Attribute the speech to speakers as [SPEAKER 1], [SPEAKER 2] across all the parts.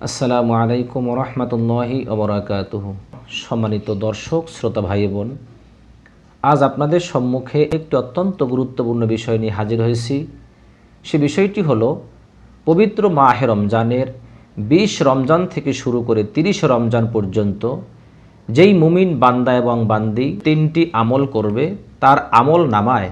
[SPEAKER 1] আসসালামু আলাইকুম রহমতুল্লাহি অবরাকাতুহ সম্মানিত দর্শক, শ্রোতা ভাই বোন, আজ আপনাদের সম্মুখে একটি অত্যন্ত গুরুত্বপূর্ণ বিষয় নিয়ে হাজির হয়েছি। সে বিষয়টি হলো, পবিত্র মাহে রমজানের বিশ রমজান থেকে শুরু করে তিরিশ রমজান পর্যন্ত যেই মুমিন বান্দা এবং বান্দি তিনটি আমল করবে, তার আমল নামায়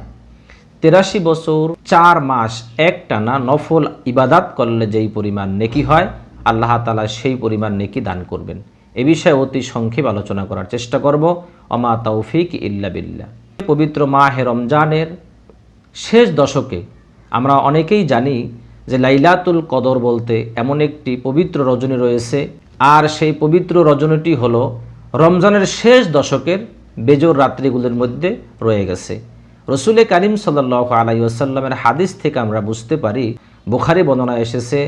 [SPEAKER 1] তেরাশি বছর চার মাস এক টানা নফল ইবাদাত করলে যেই পরিমাণ নেকি হয় আল্লাহ তালা সেই পরিমাণ নেকি দান করবেন। এ বিষয়ে অতি সংক্ষেপ আলোচনা করার চেষ্টা করব। অমা তৌফিক ইল্লা বিল্লা পবিত্র মাহে রমজানের শেষ দশকে আমরা অনেকেই জানি যে লাইলাতুল কদর বলতে এমন একটি পবিত্র রজনী রয়েছে। আর সেই পবিত্র রজনীটি হলো রমজানের শেষ দশকের বেজোর রাত্রিগুলোর মধ্যে রয়ে গেছে। রসুলে করিম সাল্লাহ আলাইসাল্লামের হাদিস থেকে আমরা বুঝতে পারি, বুখারি বর্ণনা এসেছে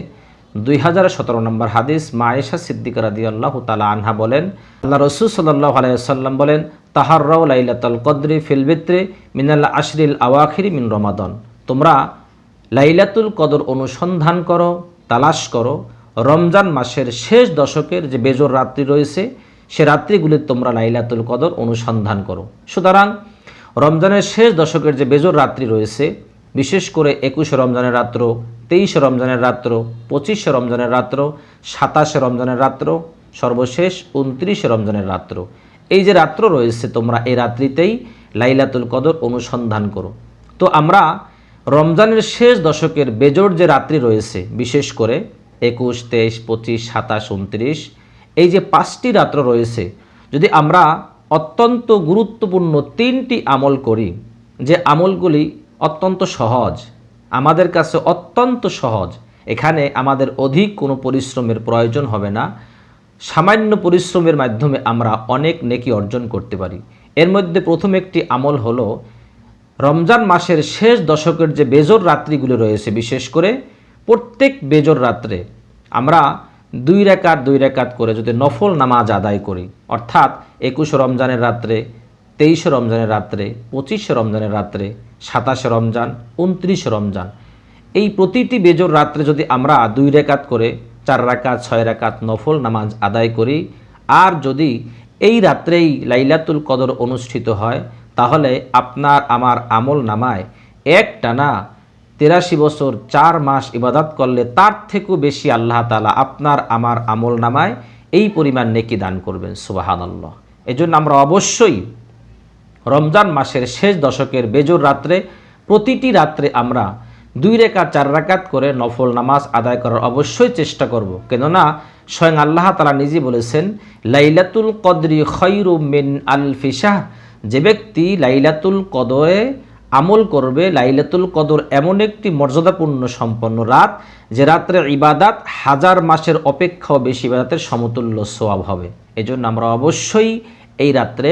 [SPEAKER 1] দুই হাজার সতেরো নম্বর হাদিস, মায়েশা সিদ্দিক রাদি আল্লাহ তালা আনহা বলেন, আল্লাহ রসুল সাল্লাহ আলাইসাল্লাম বলেন তাহার তাহার্রাউ লাইলাতুল কদ্রি ফিলবিত্রে মিনাল আশরিল আওয়াখিরি মিন রমাদন। তোমরা লাইলাতুল কদর অনুসন্ধান করো, তালাশ করো। রমজান মাসের শেষ দশকের যে বেজোর রাত্রি রয়েছে, সে রাত্রিগুলির তোমরা লাইলাতুল কদর অনুসন্ধান করো। সুতরাং রমজানের শেষ দশকের যে বেজোর রাত্রি রয়েছে, বিশেষ করে একুশে রমজানের রাত্র তেইশে রমজানের রাত্র, পঁচিশে রমজানের রাত্র, সাতাশে রমজানের রাত্র, সর্বশেষ উনত্রিশে রমজানের রাত্র। এই যে রাত্র রয়েছে, তোমরা এই রাত্রিতেই লাইলাতুল কদর অনুসন্ধান করো। তো আমরা রমজানের শেষ দশকের বেজোর যে রাত্রি রয়েছে, বিশেষ করে একুশ, তেইশ, পঁচিশ, সাতাশ, উনত্রিশ, এই যে পাঁচটি রাত্র রয়েছে, যদি আমরা অত্যন্ত গুরুত্বপূর্ণ তিনটি আমল করি, যে আমলগুলি অত্যন্ত সহজ আমাদের কাছে অত্যন্ত সহজ। এখানে আমাদের অধিক কোনো পরিশ্রমের প্রয়োজন হবে না। সামান্য পরিশ্রমের মাধ্যমে আমরা অনেক নেকি অর্জন করতে পারি। এর মধ্যে প্রথম একটি আমল হলো, রমজান মাসের শেষ দশকের যে বেজর রাত্রিগুলি রয়েছে, বিশেষ করে প্রত্যেক বেজর রাত্রে আমরা দুই রেকাত দুই রেকাত করে যদি নফল নামাজ আদায় করি, অর্থাৎ একুশ রমজানের রাত্রে তেইশে রমজানের রাত্রে, পঁচিশে রমজানের রাত্রে, সাতাশে রমজান, উনত্রিশে রমজান। এই প্রতিটি বেজর রাত্রে যদি আমরা দুই রেকাত করে চার রাকাত, ছয় রাকাত নফল নামাজ আদায় করি, আর যদি এই রাত্রেই লাইলাতুল কদর অনুষ্ঠিত হয়, তাহলে আপনার আমার আমল নামায় এক টানা তেরাশি বছর চার মাস ইবাদত করলে তার থেকেও বেশি আল্লাহ তালা আপনার আমার আমল নামায় এই পরিমাণ নেকি দান করবেন সুবাহান আল্লাহ এই জন্য আমরা অবশ্যই রমজান মাসের শেষ দশকের বেজোর রাত্রে, প্রতিটি রাত্রে আমরা দুই রেখাত চার রাকাত করে নফল নামাজ আদায় করার অবশ্যই চেষ্টা করব। কেননা, স্বয়ং আল্লাহ তালা নিজে বলেছেন, লাইলাতুল কদরি খৈরু মিন আল ফিসাহ যে ব্যক্তি লাইলাতুল কদরে আমল করবে, লাইলাতুল কদর এমন একটি মর্যাদাপূর্ণ সম্পন্ন রাত, যে রাত্রে ইবাদাত হাজার মাসের অপেক্ষাও বেশি ইবাদাতের সমতুল্য সোয়াব হবে। এজন্য আমরা অবশ্যই এই রাত্রে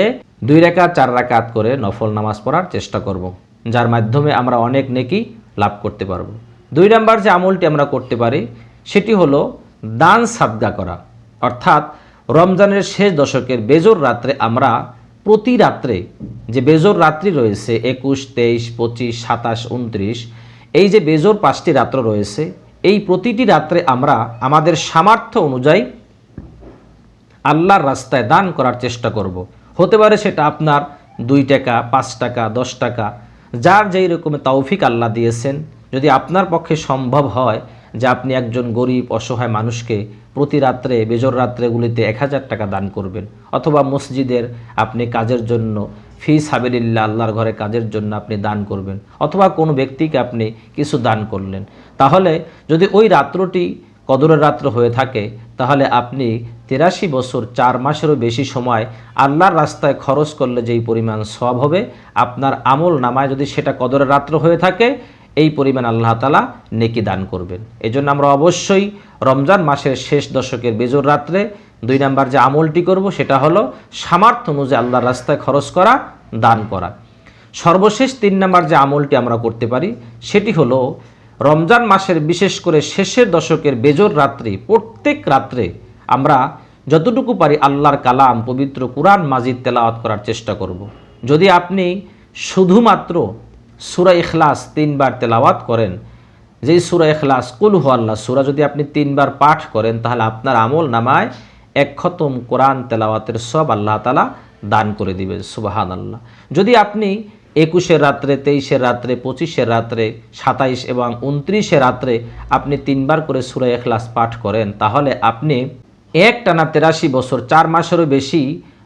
[SPEAKER 1] দুই রেখা চার রাকাত করে নফল নামাজ পড়ার চেষ্টা করব। যার মাধ্যমে আমরা অনেক নেকি লাভ করতে পারব দুই নাম্বার যে আমলটি আমরা করতে পারি, সেটি হলো দান সাদগা করা অর্থাৎ রমজানের শেষ দশকের বেজোর রাত্রে আমরা প্রতি রাত্রে যে বেজোর রাত্রি রয়েছে, একুশ, তেইশ, পঁচিশ, সাতাশ, উনত্রিশ, এই যে বেজোর পাঁচটি রাত্র রয়েছে, এই প্রতিটি রাত্রে আমরা আমাদের সামর্থ্য অনুযায়ী আল্লাহর রাস্তায় দান করার চেষ্টা করব। হতে পারে সেটা আপনার দুই টাকা, পাঁচ টাকা, দশ টাকা, যার যেই রকমের তৌফিক আল্লাহ দিয়েছেন যদি আপনার পক্ষে সম্ভব হয় যে আপনি একজন গরিব, অসহায় মানুষকে প্রতি রাত্রে, বেজর রাত্রেগুলিতে এক হাজার টাকা দান করবেন, অথবা মসজিদের আপনি কাজের জন্য, ফি সাবিল্লা আল্লাহর ঘরে কাজের জন্য আপনি দান করবেন, অথবা কোনো ব্যক্তিকে আপনি কিছু দান করলেন তাহলে যদি ওই রাত্রটি কদরের রাত্র হয়ে থাকে তাহলে আপনি তেরাশি বছর চার মাসেরও বেশি সময় আল্লাহর রাস্তায় খরচ করলে যেই পরিমাণ সব হবে, আপনার আমল নামায় যদি সেটা কদরের রাত্র হয়ে থাকে, এই পরিমাণ আল্লাহ তালা নেকি দান করবেন। এই জন্য আমরা অবশ্যই রমজান মাসের শেষ দশকের বেজোর রাত্রে দুই নাম্বার যে আমলটি করব, সেটা হলো সামর্থ্য অনুযায়ী আল্লাহর রাস্তায় খরচ করা, দান করা। সর্বশেষ তিন নাম্বার যে আমলটি আমরা করতে পারি, সেটি হলো রমজান মাসের বিশেষ করে শেষের দশকের বেজর রাত্রি, প্রত্যেক রাত্রে আমরা যতটুকু পারি আল্লাহর কালাম, পবিত্র কোরআন, মাজিদ তেলাওয়াত করার চেষ্টা করব। যদি আপনি শুধুমাত্র সুরা ইখলাস তিনবার তেলাওয়াত করেন, যেই সুরা এখলাস কুল হু আল্লাহ, সুরা যদি আপনি তিনবার পাঠ করেন, তাহলে আপনার আমল নামায় এক খতম কোরআন তেলাওয়াতের সব আল্লাহ তালা দান করে দিবেন সুবাহান আল্লাহ যদি আপনি একুশের রাত্রে তেইশের রাত্রে পঁচিশের রাত্রে, সাতাইশ এবং উনত্রিশে রাত্রে আপনি তিনবার করে সুরা এখলাস পাঠ করেন, তাহলে আপনি এক টানা তেরাশি বছর, চার মাসেরও বেশি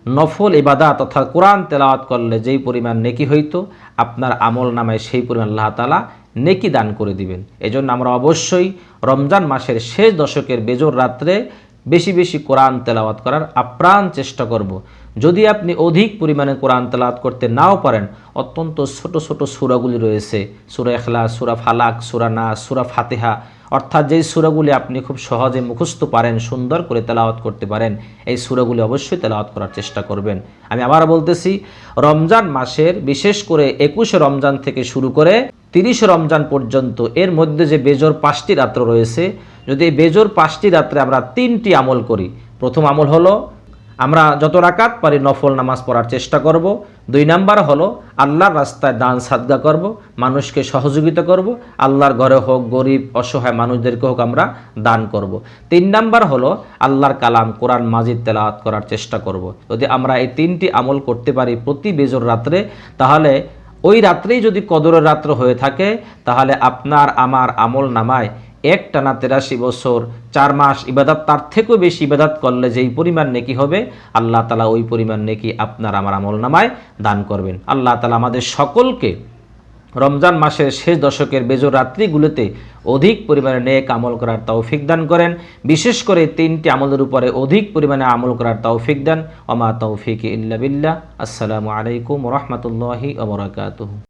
[SPEAKER 1] নফল ইবাদা তথা কোরআন তেলাওয়াত করলে যেই পরিমাণ নেকি হইতো, আপনার আমল নামায় সেই পরিমাণ আল্লাহ তালা নেকি দান করে দিবেন। এজন্য আমরা অবশ্যই রমজান মাসের শেষ দশকের বেজোর রাত্রে বেশি বেশি কোরআন তেলাওয়াত করার আপ্রাণ চেষ্টা করব। যদি আপনি অধিক পরিমাণে কোরআন তেলাওয়াত করতে নাও পারেন, অত্যন্ত ছোট ছোট সুরাগুলি রয়েছে। সুরা এখলা সুরা ফালাক, সুরা না সুরা ফাতেহা। অর্থাৎ যেই সুরাগুলি আপনি খুব সহজে মুখস্থ পারেন, সুন্দর করে তেলাওয়াত করতে পারেন, এই সুরাগুলি অবশ্যই তেলাওয়াত করার চেষ্টা করবেন। আমি আবার বলতেছি, রমজান মাসের বিশেষ করে একুশে রমজান থেকে শুরু করে তিরিশে রমজান পর্যন্ত এর মধ্যে যে বেজোর পাঁচটি রাত্র রয়েছে, যদি এই বেজোর পাঁচটি রাত্রে আমরা তিনটি আমল করি, প্রথম আমল হলো আমরা যত রাকাত পারি নফল নামাজ পড়ার চেষ্টা করব, দুই নাম্বার হলো আল্লাহর রাস্তায় দান সাদগা করব, মানুষকে সহযোগিতা করব, আল্লাহর ঘরে হোক গরিব, অসহায় মানুষদেরকে হোক আমরা দান করব। তিন নাম্বার হলো আল্লাহর কালাম কোরআন মাজিদ তেলাওয়াত করার চেষ্টা করব। যদি আমরা এই তিনটি আমল করতে পারি প্রতি বেজর রাত্রে, তাহলে ওই রাত্রেই যদি কদরের রাত্র হয়ে থাকে, তাহলে আপনার আমার আমল নামায় এক টানা তেরাশি বছর, চার মাস ইবাদাত, তার থেকেও বেশি ইবাদাত করলে যেই পরিমাণ নেকি হবে, আল্লাহ তালা ওই পরিমাণ নেকি আপনার আমার আমল নামায় দান করবেন। আল্লাহ তালা আমাদের সকলকে রমজান মাসের শেষ দশকের বেজোর রাত্রিগুলোতে অধিক পরিমাণে নেক আমল করার তৌফিক দান করেন। বিশেষ করে তিনটি আমলের উপরে অধিক পরিমাণে আমল করার তৌফিক দান। অমা তৌফিক ইল্লা বিল্লাহ। আসসালামু আলাইকুম রহমতুল্লাহি ওবরাকাতুহু